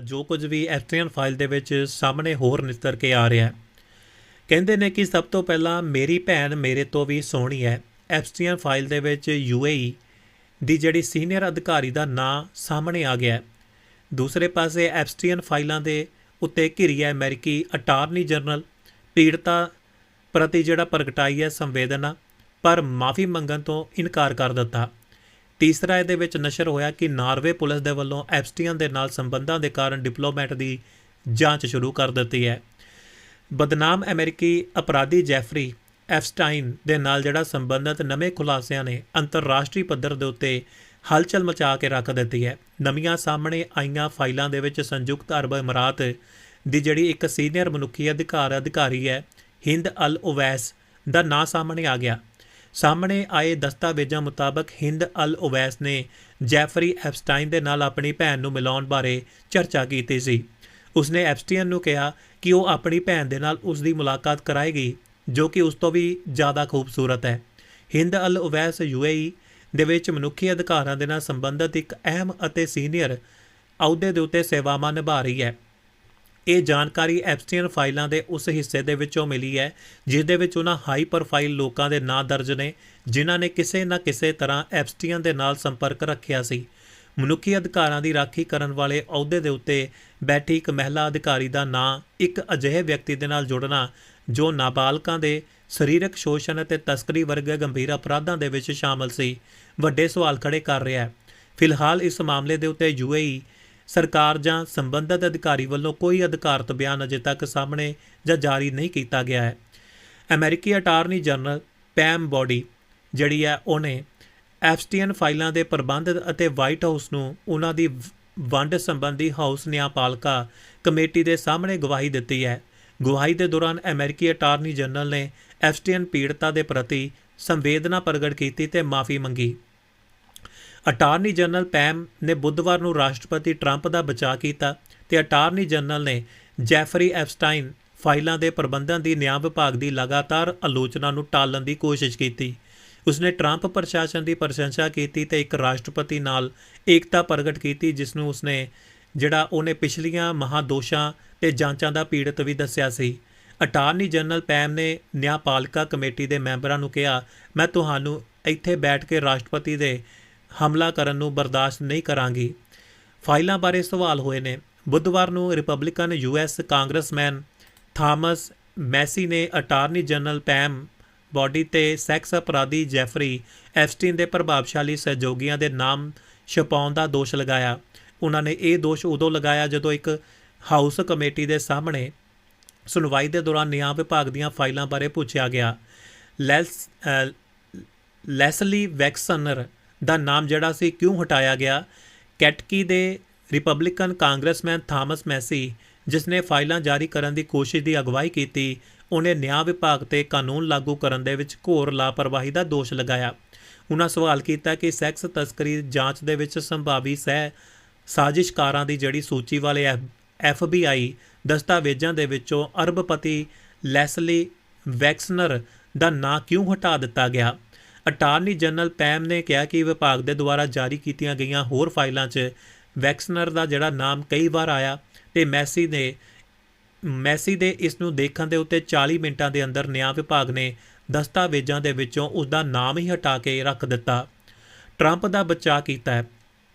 ਜੋ ਕੁਝ ਵੀ ਐਫਟੀਐਨ ਫਾਈਲ ਦੇ ਵਿੱਚ ਸਾਹਮਣੇ ਹੋਰ ਨਿੱਤਰ ਕੇ ਆ ਰਿਹਾ ਹੈ। ਕਹਿੰਦੇ ਨੇ ਕਿ ਸਭ ਤੋਂ ਪਹਿਲਾਂ ਮੇਰੀ ਭੈਣ ਮੇਰੇ ਤੋਂ ਵੀ ਸੋਹਣੀ ਹੈ। ਐਫਟੀਐਨ ਫਾਈਲ ਦੇ ਵਿੱਚ ਯੂਏਈ ਦੀ ਜਿਹੜੀ ਸੀਨੀਅਰ ਅਧਿਕਾਰੀ ਦਾ ਨਾਂ ਸਾਹਮਣੇ ਆ ਗਿਆ ਦੂਸਰੇ ਪਾਸੇ ਐਫਸਟੀਐਨ ਫਾਈਲਾਂ ਦੇ ਉੱਤੇ ਘਿਰੀ ਹੈ ਅਮਰੀਕੀ ਅਟਾਰਨੀ ਜਨਰਲ, ਪੀੜਤਾ ਪ੍ਰਤੀ ਜਿਹੜਾ ਪ੍ਰਗਟਾਈ ਹੈ ਸੰਵੇਦਨਾ, ਪਰ ਮਾਫੀ ਮੰਗਣ ਤੋਂ ਇਨਕਾਰ ਕਰ ਦਿੱਤਾ। ਤੀਸਰਾ ਇਹਦੇ ਵਿੱਚ ਨਸ਼ਰ ਹੋਇਆ ਕਿ ਨਾਰਵੇ ਪੁਲਿਸ ਦੇ ਵੱਲੋਂ ਐਪਸਟੀਅਨ ਦੇ ਨਾਲ ਸੰਬੰਧਾਂ ਦੇ ਕਾਰਨ ਡਿਪਲੋਮੈਟ ਦੀ ਜਾਂਚ ਸ਼ੁਰੂ ਕਰ ਦਿੱਤੀ ਹੈ। ਬਦਨਾਮ ਅਮਰੀਕੀ ਅਪਰਾਧੀ ਜੈਫਰੀ ਐਫਸਟਾਈਨ ਦੇ ਨਾਲ ਜਿਹੜਾ ਸੰਬੰਧਿਤ ਨਵੇਂ ਖੁਲਾਸਿਆਂ ਨੇ ਅੰਤਰਰਾਸ਼ਟਰੀ ਪੱਧਰ ਦੇ ਉੱਤੇ ਹਲਚਲ ਮਚਾ ਕੇ ਰੱਖ ਦਿੱਤੀ ਹੈ। ਨਵੀਆਂ ਸਾਹਮਣੇ ਆਈਆਂ ਫਾਈਲਾਂ ਦੇ ਵਿੱਚ ਸੰਯੁਕਤ ਅਰਬ ਅਮਰਾਤ ਦੀ ਜਿਹੜੀ ਇੱਕ ਸੀਨੀਅਰ ਮਨੁੱਖੀ ਅਧਿਕਾਰ ਅਧਿਕਾਰੀ ਹੈ, ਹਿੰਦ ਅਲ ਓਵੈਸ ਦਾ ਨਾਂ ਸਾਹਮਣੇ ਆ ਗਿਆ। ਸਾਹਮਣੇ ਆਏ ਦਸਤਾਵੇਜ਼ਾਂ ਮੁਤਾਬਕ ਹਿੰਦ ਅਲ ਓਵੈਸ ਨੇ ਜੈਫਰੀ ਐਪਸਟਾਈਨ ਦੇ ਨਾਲ ਆਪਣੀ ਭੈਣ ਨੂੰ ਮਿਲਾਉਣ ਬਾਰੇ ਚਰਚਾ ਕੀਤੀ ਸੀ। ਉਸਨੇ ਐਪਸਟੀਨ ਨੂੰ ਕਿਹਾ ਕਿ ਉਹ ਆਪਣੀ ਭੈਣ ਦੇ ਨਾਲ ਉਸ ਦੀ ਮੁਲਾਕਾਤ ਕਰਾਏਗੀ, ਜੋ ਕਿ ਉਸ ਤੋਂ ਵੀ ਜ਼ਿਆਦਾ ਖੂਬਸੂਰਤ ਹੈ। ਹਿੰਦ ਅਲ ਓਵੈਸ ਯੂਏਈ ਦੇ ਵਿੱਚ ਮਨੁੱਖੀ ਅਧਿਕਾਰਾਂ ਦੇ ਨਾਲ ਸੰਬੰਧਿਤ ਇੱਕ ਅਹਿਮ ਅਤੇ ਸੀਨੀਅਰ ਅਹੁਦੇ ਦੇ ਉੱਤੇ ਸੇਵਾਵਾਂ ਨਿਭਾ ਰਹੀ ਹੈ। ਇਹ ਜਾਣਕਾਰੀ ਐਪਸਟੀਨ ਫਾਈਲਾਂ ਦੇ ਉਸ ਹਿੱਸੇ ਦੇ ਵਿੱਚੋਂ ਮਿਲੀ ਹੈ ਜਿਸ ਦੇ ਵਿੱਚ ਉਹਨਾਂ ਹਾਈ ਪ੍ਰੋਫਾਈਲ ਲੋਕਾਂ ਦੇ ਨਾਂ ਦਰਜ ਨੇ, ਜਿਨ੍ਹਾਂ ਨੇ ਕਿਸੇ ਨਾ ਕਿਸੇ ਤਰ੍ਹਾਂ ਐਪਸਟੀਨ ਦੇ ਨਾਲ ਸੰਪਰਕ ਰੱਖਿਆ ਸੀ। ਮਨੁੱਖੀ ਅਧਿਕਾਰਾਂ ਦੀ ਰਾਖੀ ਕਰਨ ਵਾਲੇ ਅਹੁਦੇ ਦੇ ਉੱਤੇ ਬੈਠੀ ਇੱਕ ਮਹਿਲਾ ਅਧਿਕਾਰੀ ਦਾ ਨਾਂ ਇੱਕ ਅਜਿਹੇ ਵਿਅਕਤੀ ਦੇ ਨਾਲ ਜੁੜਨਾ, ਜੋ ਨਾਬਾਲਗਾਂ ਦੇ ਸਰੀਰਕ ਸ਼ੋਸ਼ਣ ਅਤੇ ਤਸਕਰੀ ਵਰਗੇ ਗੰਭੀਰ ਅਪਰਾਧਾਂ ਦੇ ਵਿੱਚ ਸ਼ਾਮਲ ਸੀ। ਵੱਡੇ ਸਵਾਲ ਖੜੇ ਕਰ ਰਿਹਾ ਹੈ। ਫਿਲਹਾਲ ਇਸ ਮਾਮਲੇ ਦੇ ਉੱਤੇ ਯੂਏਈ ਸਰਕਾਰ ਜਾਂ ਸੰਬੰਧਤ ਅਧਿਕਾਰੀ ਵੱਲੋਂ ਕੋਈ ਅਧਿਕਾਰਤ ਬਿਆਨ ਅਜੇ ਤੱਕ ਸਾਹਮਣੇ ਜਾਂ ਜਾਰੀ ਨਹੀਂ ਕੀਤਾ ਗਿਆ ਹੈ। ਅਮਰੀਕੀ ਅਟਾਰਨੀ ਜਨਰਲ ਪੈਮ ਬੋਡੀ, ਜਿਹੜੀ ਹੈ, ਉਹਨੇ ਐਫਸਟੀਐਨ ਫਾਈਲਾਂ ਦੇ ਪ੍ਰਬੰਧ ਅਤੇ ਵਾਈਟ ਹਾਊਸ ਨੂੰ ਉਹਨਾਂ ਦੀ ਵੰਡ ਸੰਬੰਧੀ ਹਾਊਸ ਨਿਆਂਪਾਲਕਾ ਕਮੇਟੀ ਦੇ ਸਾਹਮਣੇ ਗਵਾਹੀ ਦਿੱਤੀ ਹੈ। ਗਵਾਹੀ ਦੇ ਦੌਰਾਨ ਅਮਰੀਕੀ ਅਟਾਰਨੀ ਜਨਰਲ ਨੇ ਐਫਸਟੀਐਨ ਪੀੜਤਾ ਦੇ ਪ੍ਰਤੀ ਸੰਵੇਦਨਾ ਪ੍ਰਗਟ ਕੀਤੀ ਤੇ ਮਾਫੀ ਮੰਗੀ। ਅਟਾਰਨੀ ਜਨਰਲ ਪੈਮ ਨੇ ਬੁੱਧਵਾਰ ਨੂੰ ਰਾਸ਼ਟਰਪਤੀ ਟਰੰਪ ਦਾ ਬਚਾਅ ਕੀਤਾ ਤੇ ਅਟਾਰਨੀ ਜਨਰਲ ਨੇ ਜੈਫਰੀ ਐਪਸਟਾਈਨ ਫਾਈਲਾਂ ਦੇ ਪ੍ਰਬੰਧਨ ਦੀ ਨਿਆਂ ਵਿਭਾਗ ਦੀ ਲਗਾਤਾਰ ਆਲੋਚਨਾ ਨੂੰ ਟਾਲਣ ਦੀ ਕੋਸ਼ਿਸ਼ ਕੀਤੀ। ਉਸਨੇ ਟਰੰਪ ਪ੍ਰਸ਼ਾਸਨ ਦੀ ਪ੍ਰਸ਼ੰਸਾ ਕੀਤੀ ਤੇ ਇੱਕ ਰਾਸ਼ਟਰਪਤੀ ਨਾਲ ਏਕਤਾ ਪ੍ਰਗਟ ਕੀਤੀ ਜਿਸ ਨੂੰ ਉਸਨੇ, ਜਿਹੜਾ ਉਹਨੇ ਪਿਛਲੀਆਂ ਮਹਾਦੋਸ਼ਾਂ ਤੇ ਜਾਂਚਾਂ ਦਾ ਪੀੜਤ ਵੀ ਦੱਸਿਆ ਸੀ। ਅਟਾਰਨੀ ਜਨਰਲ ਪੈਮ ਨੇ ਨਿਆਂਪਾਲਕਾ ਕਮੇਟੀ ਦੇ ਮੈਂਬਰਾਂ ਨੂੰ ਕਿਹਾ, ਮੈਂ ਤੁਹਾਨੂੰ ਇੱਥੇ ਬੈਠ ਕੇ ਰਾਸ਼ਟਰਪਤੀ ਦੇ ਹਮਲਾ ਕਰਨ ਨੂੰ ਬਰਦਾਸ਼ਤ ਨਹੀਂ ਕਰਾਂਗੀ। ਫਾਈਲਾਂ ਬਾਰੇ ਸਵਾਲ ਹੋਏ ਨੇ। ਬੁੱਧਵਾਰ ਨੂੰ Republican US congressman Thomas Massie ਨੇ ਅਟਾਰਨੀ ਜਨਰਲ ਪੈਮ ਬੋਡੀ ਤੇ ਸੈਕਸ ਅਪਰਾਧੀ ਜੈਫਰੀ ਐਫਸਟੀਨ ਦੇ ਪ੍ਰਭਾਵਸ਼ਾਲੀ ਸਹਿਯੋਗੀਆਂ ਦੇ ਨਾਮ ਛਪਾਉਣ ਦਾ ਦੋਸ਼ ਲਗਾਇਆ। ਉਹਨਾਂ ਨੇ ਇਹ ਦੋਸ਼ ਉਦੋਂ ਲਗਾਇਆ ਜਦੋਂ ਇੱਕ ਹਾਊਸ ਕਮੇਟੀ ਦੇ ਸਾਹਮਣੇ ਸੁਣਵਾਈ ਦੇ ਦੌਰਾਨ ਨਿਆਂ ਵਿਭਾਗ ਦੀਆਂ ਫਾਈਲਾਂ ਬਾਰੇ ਪੁੱਛਿਆ ਗਿਆ। ਲੈਸ ਲੈਸਲੀ ਵੈਕਸਨਰ ਦਾ ਨਾਮ ਜਿਹੜਾ ਸੀ ਕਿਉਂ ਹਟਾਇਆ ਗਿਆ? ਕੈਟਕੀ ਦੇ ਰਿਪਬਲਿਕਨ ਕਾਂਗਰਸਮੈਨ ਥਾਮਸ ਮੈਸੀ ਜਿਸ ਨੇ ਫਾਈਲਾਂ ਜਾਰੀ ਕਰਨ ਦੀ ਕੋਸ਼ਿਸ਼ ਦੀ ਅਗਵਾਈ ਕੀਤੀ, ਉਹਨੇ ਨਿਆਂ ਵਿਭਾਗ ਤੇ ਕਾਨੂੰਨ ਲਾਗੂ ਕਰਨ ਦੇ ਵਿੱਚ ਘੋਰ ਲਾਪਰਵਾਹੀ ਦਾ ਦੋਸ਼ ਲਗਾਇਆ। ਉਹਨਾਂ ਸਵਾਲ ਕੀਤਾ ਕਿ ਸੈਕਸ ਤਸਕਰੀ ਜਾਂਚ ਦੇ ਵਿੱਚ ਸੰਭਾਵੀ ਸਹਿ ਸਾਜ਼ਿਸ਼ਕਾਰਾਂ ਦੀ ਜਿਹੜੀ ਸੂਚੀ ਵਾਲੇ ਐਫਬੀਆਈ ਦਸਤਾਵੇਜ਼ਾਂ ਦੇ ਵਿੱਚੋਂ ਅਰਬਪਤੀ ਲੈਸਲੀ ਵੈਕਸਨਰ ਦਾ ਨਾਂ ਕਿਉਂ ਹਟਾ ਦਿੱਤਾ ਗਿਆ? ਅਟਾਰਨੀ ਜਨਰਲ ਪੈਮ ਨੇ ਕਿਹਾ ਕਿ ਵਿਭਾਗ ਦੇ ਦੁਆਰਾ ਜਾਰੀ ਕੀਤੀਆਂ ਗਈਆਂ ਹੋਰ ਫਾਈਲਾਂ 'ਚ ਵੈਕਸਨਰ ਦਾ ਜਿਹੜਾ ਨਾਮ ਕਈ ਵਾਰ ਆਇਆ ਤੇ ਮੈਸੀ ਨੇ, ਮੈਸੀ ਦੇ ਇਸ ਨੂੰ ਦੇਖਣ ਦੇ ਉੱਤੇ 40 ਮਿੰਟਾਂ ਦੇ ਅੰਦਰ ਨਿਆਂ ਵਿਭਾਗ ਨੇ ਦਸਤਾਵੇਜ਼ਾਂ ਦੇ ਵਿੱਚੋਂ ਉਸ ਦਾ ਨਾਮ ਹੀ ਹਟਾ ਕੇ ਰੱਖ ਦਿੱਤਾ। ਟਰੰਪ ਦਾ ਬਚਾਅ ਕੀਤਾ ਹੈ।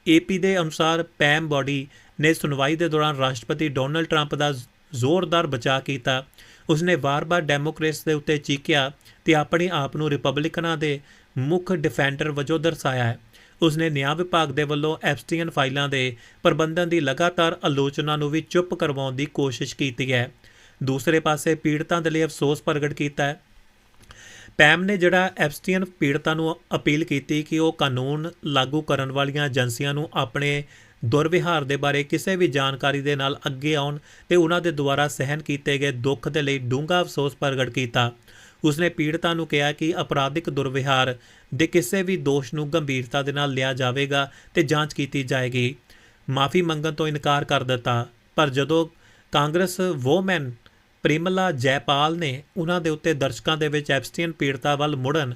ਏਪੀ ਦੇ ਅਨੁਸਾਰ ਪੈਮ ਬੋਡੀ ਨੇ ਸੁਣਵਾਈ ਦੇ ਦੌਰਾਨ ਰਾਸ਼ਟਰਪਤੀ ਡੋਨਲਡ ਟਰੰਪ ਦਾ ਜ਼ੋਰਦਾਰ ਬਚਾਅ ਕੀਤਾ। ਉਸਨੇ ਵਾਰ-ਵਾਰ ਡੈਮੋਕ੍ਰੇਟਸ ਦੇ ਉੱਤੇ ਚੀਕਿਆ ਤੇ ਆਪਣੇ ਆਪ ਨੂੰ ਰਿਪਬਲਿਕਨਾਂ ਦੇ ਮੁੱਖ ਡਿਫੈਂਡਰ ਵਜੋਂ ਦਰਸਾਇਆ ਹੈ। ਉਸਨੇ ਨਿਆਂ ਵਿਭਾਗ ਦੇ ਵੱਲੋਂ ਐਪਸਟੀਨ ਫਾਈਲਾਂ ਦੇ ਪ੍ਰਬੰਧਨ ਦੀ ਲਗਾਤਾਰ ਆਲੋਚਨਾ ਨੂੰ ਵੀ ਚੁੱਪ ਕਰਵਾਉਣ ਦੀ ਕੋਸ਼ਿਸ਼ ਕੀਤੀ ਹੈ। ਦੂਸਰੇ ਪਾਸੇ ਪੀੜਤਾਂ ਦੇ ਲਈ ਅਫਸੋਸ ਪ੍ਰਗਟ ਕੀਤਾ ਹੈ। ਪੈਮ ਨੇ ਜਿਹੜਾ ਐਪਸਟੀਨ ਪੀੜਤਾਂ ਨੂੰ ਅਪੀਲ ਕੀਤੀ ਕਿ ਉਹ ਕਾਨੂੰਨ ਲਾਗੂ ਕਰਨ ਵਾਲੀਆਂ ਏਜੰਸੀਆਂ ਨੂੰ ਆਪਣੇ ਦੁਰਵਿਹਾਰ ਦੇ ਬਾਰੇ ਕਿਸੇ ਵੀ ਜਾਣਕਾਰੀ ਦੇ ਨਾਲ ਅੱਗੇ ਆਉਣ ਤੇ ਉਹਨਾਂ ਦੇ ਦੁਆਰਾ ਸਹਿਨ ਕੀਤੇ ਗਏ ਦੁੱਖ ਦੇ ਲਈ ਡੂੰਘਾ ਅਫਸੋਸ ਪ੍ਰਗਟ ਕੀਤਾ। ਉਸਨੇ ਪੀੜਤਾਂ ਨੂੰ ਕਿਹਾ ਕਿ ਅਪਰਾਧਿਕ ਦੁਰਵਿਹਾਰ ਦੇ ਕਿਸੇ ਵੀ ਦੋਸ਼ ਨੂੰ ਗੰਭੀਰਤਾ ਦੇ ਨਾਲ ਲਿਆ ਜਾਵੇਗਾ ਤੇ ਜਾਂਚ ਕੀਤੀ ਜਾਏਗੀ। ਮਾਫੀ ਮੰਗਣ ਤੋਂ ਇਨਕਾਰ ਕਰ ਦਿੱਤਾ। ਪਰ ਜਦੋਂ ਕਾਂਗਰਸ ਵੋਮੈਨ ਪ੍ਰੇਮਲਾ ਜੈਪਾਲ ਨੇ ਉਹਨਾਂ ਦੇ ਉੱਤੇ ਦਰਸ਼ਕਾਂ ਦੇ ਵਿੱਚ ਐਪਸਟੀਨ ਪੀੜਤਾ ਵੱਲ ਮੁੜਨ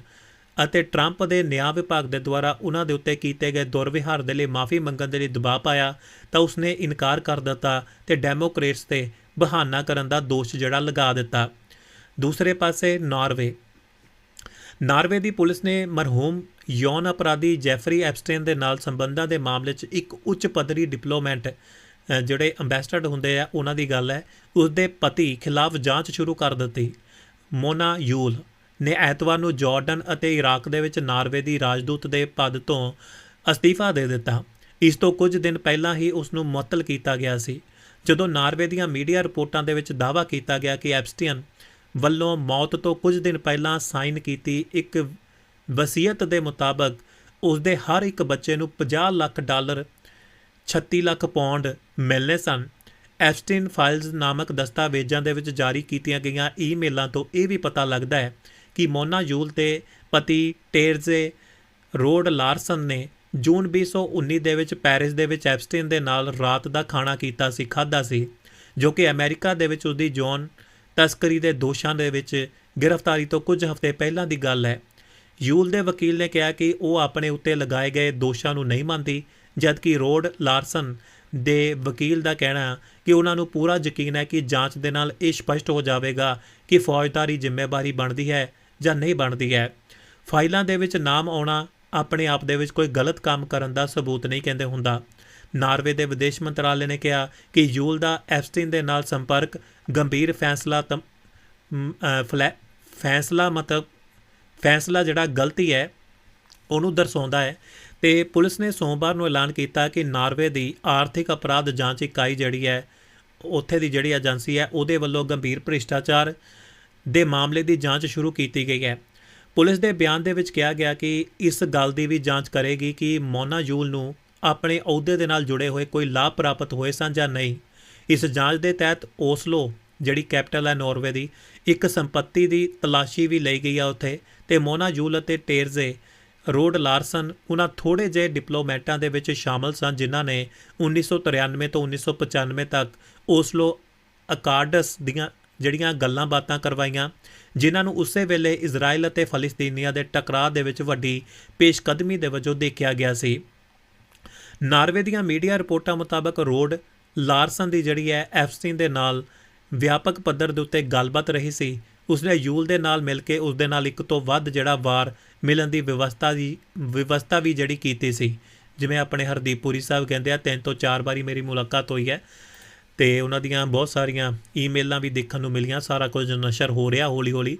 ਅਤੇ ਟਰੰਪ ਦੇ ਨਿਆਂ ਵਿਭਾਗ ਦੇ ਦੁਆਰਾ ਉਹਨਾਂ ਦੇ ਉੱਤੇ ਕੀਤੇ ਗਏ ਦੁਰਵਿਹਾਰ ਦੇ ਲਈ ਮਾਫੀ ਮੰਗਣ ਦੇ ਲਈ ਦਬਾਅ ਪਾਇਆ, ਤਾਂ ਉਸਨੇ ਇਨਕਾਰ ਕਰ ਦਿੱਤਾ ਤੇ ਡੈਮੋਕ੍ਰੇਟਸ ਤੇ ਬਹਾਨਾ ਕਰਨ ਦਾ ਦੋਸ਼ ਜਿਹੜਾ ਲਗਾ ਦਿੱਤਾ। ਦੂਸਰੇ ਪਾਸੇ ਨਾਰਵੇ। ਨਾਰਵੇ ਦੀ ਪੁਲਿਸ ਨੇ ਮਰਹੂਮ ਯੌਨ ਅਪਰਾਧੀ ਜੈਫਰੀ ਐਪਸਟੇਨ ਦੇ ਨਾਲ ਸੰਬੰਧਾਂ ਦੇ ਮਾਮਲੇ 'ਚ ਇੱਕ ਉੱਚ ਪੱਧਰੀ ਡਿਪਲੋਮੈਟ ਜਿਹੜੇ ਅੰਬੈਸਡਰ ਹੁੰਦੇ ਆ, ਉਹਨਾਂ ਦੀ ਗੱਲ ਹੈ। ਉਸ ਦੇ ਪਤੀ ਖਿਲਾਫ ਜਾਂਚ ਸ਼ੁਰੂ ਕਰ ਦਿੱਤੀ। ਮੋਨਾ ਯੂਲ ਨੇ ਐਤਵਾਰ ਨੂੰ ਜਾਰਡਨ ਅਤੇ ਇਰਾਕ ਦੇ ਵਿੱਚ ਨਾਰਵੇ ਦੀ ਰਾਜਦੂਤ ਦੇ ਪਦ ਤੋਂ ਅਸਤੀਫਾ ਦੇ ਦਿੱਤਾ। ਇਸ ਤੋਂ ਕੁਝ ਦਿਨ ਪਹਿਲਾਂ ਹੀ ਉਸ ਨੂੰ ਮੁਅੱਤਲ ਕੀਤਾ ਗਿਆ ਸੀ। ਜਦੋਂ ਨਾਰਵੇ ਦੀਆਂ ਮੀਡੀਆ ਰਿਪੋਰਟਾਂ ਦੇ ਵਿੱਚ ਦਾਅਵਾ ਕੀਤਾ ਗਿਆ ਕਿ ਐਪਸਟੀਨ ਵੱਲੋਂ ਮੌਤ ਤੋਂ ਕੁਝ ਦਿਨ ਪਹਿਲਾਂ ਸਾਈਨ ਕੀਤੀ ਇੱਕ ਵਸੀਅਤ ਦੇ ਮੁਤਾਬਕ ਉਸ ਦੇ ਹਰ ਇੱਕ ਬੱਚੇ ਨੂੰ 50 ਲੱਖ ਡਾਲਰ 36 ਲੱਖ ਪੌਂਡ ਮਿਲਨੇ ਸਨ। ਐਪਸਟੀਨ ਫਾਈਲਸ ਨਾਮਕ ਦਸਤਾਵੇਜ਼ਾਂ ਦੇ ਵਿੱਚ ਜਾਰੀ ਕੀਤੀਆਂ ਗਈਆਂ ਈਮੇਲਾਂ ਤੋਂ ਇਹ ਵੀ ਪਤਾ ਲੱਗਦਾ ਹੈ ਕਿ ਮੋਨਾ ਯੂਲ ਤੇ ਪਤੀ ਟੇਰਜ਼ੇ ਰੋਡ ਲਾਰਸਨ ਨੇ ਜੂਨ 2019 ਦੇ ਵਿੱਚ ਪੈਰਿਸ ਦੇ ਵਿੱਚ ਐਪਸਟੀਨ ਦੇ ਨਾਲ ਰਾਤ ਦਾ ਖਾਣਾ ਕੀਤਾ ਸੀ ਖਾਦਾ ਸੀ, ਜੋ ਕਿ ਅਮਰੀਕਾ ਦੇ ਵਿੱਚ ਉਸਦੀ ਜੌਨ ਤਸਕਰੀ ਦੇ ਦੋਸ਼ਾਂ ਦੇ ਵਿੱਚ ਗ੍ਰਿਫਤਾਰੀ ਤੋਂ ਕੁਝ ਹਫ਼ਤੇ ਪਹਿਲਾਂ ਦੀ ਗੱਲ ਹੈ। ਯੂਲ ਦੇ ਵਕੀਲ ਨੇ ਕਿਹਾ ਕਿ ਉਹ ਆਪਣੇ ਉੱਤੇ ਲਗਾਏ ਗਏ ਦੋਸ਼ਾਂ ਨੂੰ ਨਹੀਂ ਮੰਨਦੀ, ਜਦਕਿ ਰੋਡ ਲਾਰਸਨ ਦੇ ਵਕੀਲ ਦਾ ਕਹਿਣਾ ਕਿ ਉਹਨਾਂ ਨੂੰ ਪੂਰਾ ਯਕੀਨ ਹੈ ਕਿ ਜਾਂਚ ਦੇ ਨਾਲ ਇਹ ਸਪਸ਼ਟ ਹੋ ਜਾਵੇਗਾ ਕਿ ਫੌਜਦਾਰੀ ਜ਼ਿੰਮੇਵਾਰੀ ਬਣਦੀ ਹੈ ਜਾਂ ਨਹੀਂ ਬਣਦੀ ਹੈ। ਫਾਈਲਾਂ ਦੇ ਵਿੱਚ ਨਾਮ ਆਉਣਾ ਆਪਣੇ ਆਪ ਦੇ ਵਿੱਚ ਕੋਈ ਗਲਤ ਕੰਮ ਕਰਨ ਦਾ ਸਬੂਤ ਨਹੀਂ ਕਹਿੰਦੇ ਹੁੰਦਾ। ਨਾਰਵੇ ਦੇ ਵਿਦੇਸ਼ ਮੰਤਰਾਲੇ ਨੇ ਕਿਹਾ ਕਿ ਯੂਲ ਦਾ ਐਪਸਟੀਨ ਦੇ ਨਾਲ ਸੰਪਰਕ ਗੰਭੀਰ ਫੈਸਲਾ ਤਮ- ਫਲੈ- ਫੈਸਲਾ ਮਤਲਬ, ਫੈਸਲਾ ਜਿਹੜਾ ਗਲਤੀ ਹੈ, ਉਹਨੂੰ ਦਰਸਾਉਂਦਾ ਹੈ। ਤੇ ਪੁਲਿਸ ਨੇ ਸੋਮਵਾਰ ਨੂੰ ਐਲਾਨ ਕੀਤਾ ਕਿ ਨਾਰਵੇ ਦੀ ਆਰਥਿਕ ਅਪਰਾਧ ਜਾਂਚ ਇਕਾਈ ਜਿਹੜੀ ਹੈ, ਉੱਥੇ ਦੀ ਜਿਹੜੀ ਏਜੰਸੀ ਹੈ, ਉਹਦੇ ਵੱਲੋਂ ਗੰਭੀਰ ਭ੍ਰਿਸ਼ਟਾਚਾਰ ਦੇ ਮਾਮਲੇ ਦੀ ਜਾਂਚ ਸ਼ੁਰੂ ਕੀਤੀ ਗਈ ਹੈ। ਪੁਲਿਸ ਦੇ ਬਿਆਨ ਦੇ ਵਿੱਚ ਕਿਹਾ ਗਿਆ ਕਿ ਇਸ ਗੱਲ ਦੀ ਵੀ ਜਾਂਚ ਕਰੇਗੀ ਕਿ ਮੋਨਾ ਯੂਲ ਨੂੰ ਆਪਣੇ ਅਹੁਦੇ ਦੇ ਨਾਲ ਜੁੜੇ ਹੋਏ ਕੋਈ ਲਾਭ ਪ੍ਰਾਪਤ ਹੋਏ ਸਨ ਜਾਂ ਨਹੀਂ। ਇਸ ਜਾਂਚ ਦੇ ਤਹਿਤ ਓਸਲੋ, ਜਿਹੜੀ ਕੈਪੀਟਲ ਹੈ ਨਾਰਵੇ ਦੀ, ਇੱਕ ਸੰਪਤੀ ਦੀ ਤਲਾਸ਼ੀ ਵੀ ਲਈ ਗਈ ਆ ਉੱਥੇ ਤੇ ਮੋਨਾ ਯੂਲ ਅਤੇ ਟੇਰਜ਼ੇ ਰੋਡ ਲਾਰਸਨ, ਉਹਨਾਂ ਥੋੜੇ ਜਿਹੇ ਡਿਪਲੋਮੈਟਾਂ ਦੇ ਵਿੱਚ ਸ਼ਾਮਲ ਸਨ ਜਿਨ੍ਹਾਂ ਨੇ 1993 ਤੋਂ 1995 ਤੱਕ ਓਸਲੋ ਅਕਾਰਡਸ ਦੀਆਂ ਜਿਹੜੀਆਂ ਗੱਲਾਂ ਬਾਤਾਂ ਕਰਵਾਈਆਂ, ਜਿਨ੍ਹਾਂ ਨੂੰ ਉਸੇ ਵੇਲੇ ਇਜ਼ਰਾਈਲ ਅਤੇ ਫਲਸਤੀਨੀਆਂ ਦੇ ਟਕਰਾਅ ਦੇ ਵਿੱਚ ਵੱਡੀ ਪੇਸ਼ਕਦਮੀ ਦੇ ਵਜੋਂ ਦੇਖਿਆ ਗਿਆ ਸੀ। ਨਾਰਵੇ ਦੀਆਂ ਮੀਡੀਆ ਰਿਪੋਰਟਾਂ ਮੁਤਾਬਕ ਰੋਡ ਲਾਰਸਨ ਦੀ ਜਿਹੜੀ ਹੈ, ਐਫਸਟੀਨ ਦੇ ਨਾਲ ਵਿਆਪਕ ਪੱਧਰ ਦੇ ਉੱਤੇ ਗੱਲਬਾਤ ਰਹੀ ਸੀ। ਉਸਨੇ ਯੂਲ ਦੇ ਨਾਲ ਮਿਲ ਕੇ ਉਸ ਦੇ ਨਾਲ ਇੱਕ ਤੋਂ ਵੱਧ ਜਿਹੜਾ ਵਾਰ ਮਿਲਣ ਦੀ ਵਿਵਸਥਾ ਦੀ ਵਿਵਸਥਾ ਵੀ ਜਿਹੜੀ ਕੀਤੀ ਸੀ। ਜਿਵੇਂ ਆਪਣੇ ਹਰਦੀਪ ਪੁਰੀ ਸਾਹਿਬ ਕਹਿੰਦੇ ਆ, ਤਿੰਨ ਤੋਂ ਚਾਰ ਵਾਰੀ ਮੇਰੀ ਮੁਲਾਕਾਤ ਹੋਈ ਹੈ। ਤੇ ਉਹਨਾਂ ਦੀਆਂ ਬਹੁਤ ਸਾਰੀਆਂ ਈਮੇਲਾਂ ਵੀ ਦੇਖਣ ਨੂੰ ਮਿਲੀਆਂ, ਸਾਰਾ ਕੁਝ ਨਸ਼ਰ ਹੋ ਰਿਹਾ ਹੌਲੀ-ਹੌਲੀ।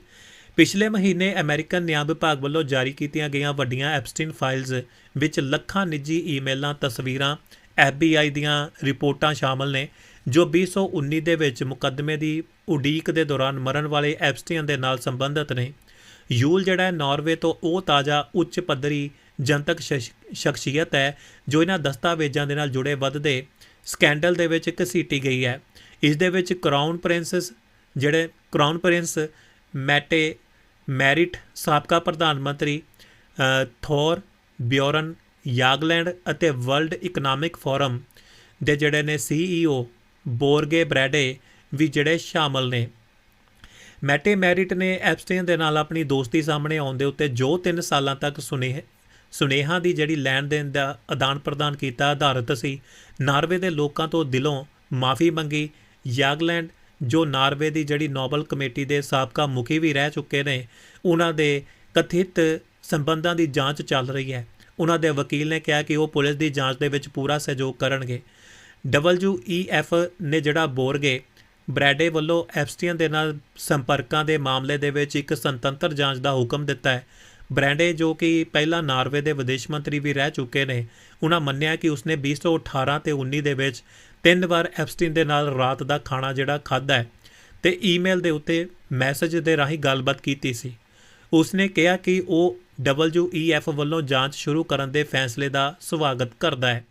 ਪਿਛਲੇ ਮਹੀਨੇ ਅਮਰੀਕਨ ਨਿਆਂ ਵਿਭਾਗ ਵੱਲੋਂ ਜਾਰੀ ਕੀਤੀਆਂ ਗਈਆਂ ਵੱਡੀਆਂ ਐਪਸਟੀਨ ਫਾਈਲਸ ਵਿੱਚ ਲੱਖਾਂ ਨਿੱਜੀ ਈਮੇਲਾਂ, ਤਸਵੀਰਾਂ FBI ਦੀਆਂ ਰਿਪੋਰਟਾਂ ਸ਼ਾਮਲ ਨੇ, ਜੋ 2019 ਦੇ ਵਿੱਚ ਮੁਕੱਦਮੇ ਦੀ ਉਡੀਕ ਦੇ ਦੌਰਾਨ ਮਰਨ ਵਾਲੇ ਐਪਸਟੀਨ ਦੇ ਨਾਲ ਸੰਬੰਧਿਤ ਨੇ। ਯੂਲ ਜਿਹੜਾ ਹੈ, ਨਾਰਵੇ ਤੋਂ, ਉਹ ਤਾਜ਼ਾ ਉੱਚ ਪੱਧਰੀ ਜਨਤਕ ਸ਼ਸ਼- ਸ਼ਖਸੀਅਤ ਹੈ, ਜੋ ਇਹਨਾਂ ਦਸਤਾਵੇਜ਼ਾਂ ਦੇ ਨਾਲ ਜੁੜੇ ਵੱਧਦੇ ਸਕੈਂਡਲ ਦੇ ਵਿੱਚ ਘਸੀਟੀ ਗਈ ਹੈ। ਇਸ ਦੇ ਵਿੱਚ ਕਰਾਊਨ ਪ੍ਰਿੰਸਸ ਜਿਹੜੇ, ਕਰਾਊਨ ਪ੍ਰਿੰਸ ਮੈਟੇ ਮੈਰਿਟ ਸਾਬਕਾ ਪ੍ਰਧਾਨ ਮੰਤਰੀ ਥੋਰ, ਬਿਓਰਨ, ਯਾਗਲੈਂਡ ਅਤੇ ਵਰਲਡ ਇਕਨੋਮਿਕ ਫੋਰਮ ਦੇ ਜਿਹੜੇ ਨੇ ਸੀਈਓ ਬੋਰਗੇ ਬ੍ਰੈਡੇ ਵੀ ਜਿਹੜੇ ਸ਼ਾਮਲ ਨੇ। ਮੈਟੇ ਮੈਰਿਟ ਨੇ ਐਪਸਟੇਨ ਦੇ ਨਾਲ ਆਪਣੀ ਦੋਸਤੀ ਸਾਹਮਣੇ ਆਉਣ ਦੇ ਉੱਤੇ ਜੋ 3 ਸਾਲਾਂ ਤੱਕ ਸੁਨੇਹ ਸੁਨੇਹਾ ਦੀ ਜਿਹੜੀ ਲੈਣ ਦੇਣ ਦਾ ਆਦਾਨ ਪ੍ਰਦਾਨ ਕੀਤਾ, ਆਧਾਰਿਤ ਸੀ, ਨਾਰਵੇ ਦੇ ਲੋਕਾਂ ਤੋਂ ਦਿਲੋਂ ਮਾਫੀ ਮੰਗੀ, ਯਾਗਲੈਂਡ ਜੋ ਨਾਰਵੇ ਦੀ ਜਿਹੜੀ ਨੋਬਲ ਕਮੇਟੀ ਦੇ ਸਾਬਕਾ ਮੁਖੀ ਵੀ ਰਹਿ ਚੁੱਕੇ ਨੇ, ਉਹਨਾਂ ਦੇ ਕਥਿਤ ਸੰਬੰਧਾਂ ਦੀ ਜਾਂਚ ਚੱਲ ਰਹੀ ਹੈ। ਉਹਨਾਂ ਦੇ ਵਕੀਲ ਨੇ ਕਿਹਾ ਕਿ ਉਹ ਪੁਲਿਸ ਦੀ ਜਾਂਚ ਦੇ ਵਿੱਚ ਪੂਰਾ ਸਹਿਯੋਗ ਕਰਨਗੇ। WEF ਨੇ ਜਿਹੜਾ ਬੋਰਗੇ ਬ੍ਰੈਡੇ ਵੱਲੋਂ ਐਪਸਟੀਨ ਦੇ ਨਾਲ ਸੰਪਰਕਾਂ ਦੇ ਮਾਮਲੇ ਦੇ ਵਿੱਚ ਇੱਕ ਸੁਤੰਤਰ ਜਾਂਚ ਦਾ ਹੁਕਮ ਦਿੱਤਾ ਹੈ। ਬ੍ਰੈਂਡੇ ਜੋ ਕਿ ਪਹਿਲਾਂ ਨਾਰਵੇ ਦੇ ਵਿਦੇਸ਼ ਮੰਤਰੀ ਵੀ ਰਹਿ ਚੁੱਕੇ ਨੇ, ਉਹਨਾਂ ਮੰਨਿਆ ਕਿ ਉਸਨੇ 2018 ਤੇ 19 ਦੇ ਵਿੱਚ ਤਿੰਨ ਵਾਰ ਐਪਸਟੀਨ ਦੇ ਨਾਲ ਰਾਤ ਦਾ ਖਾਣਾ ਜਿਹੜਾ ਖਾਦਾ ਹੈ ਤੇ ਈਮੇਲ ਦੇ ਉੱਤੇ ਮੈਸੇਜ ਦੇ ਰਾਹੀਂ ਗੱਲਬਾਤ ਕੀਤੀ ਸੀ। ਉਸਨੇ ਕਿਹਾ ਕਿ ਉਹ WEF ਵੱਲੋਂ ਜਾਂਚ ਸ਼ੁਰੂ ਕਰਨ ਦੇ ਫੈਸਲੇ ਦਾ ਸਵਾਗਤ ਕਰਦਾ ਹੈ।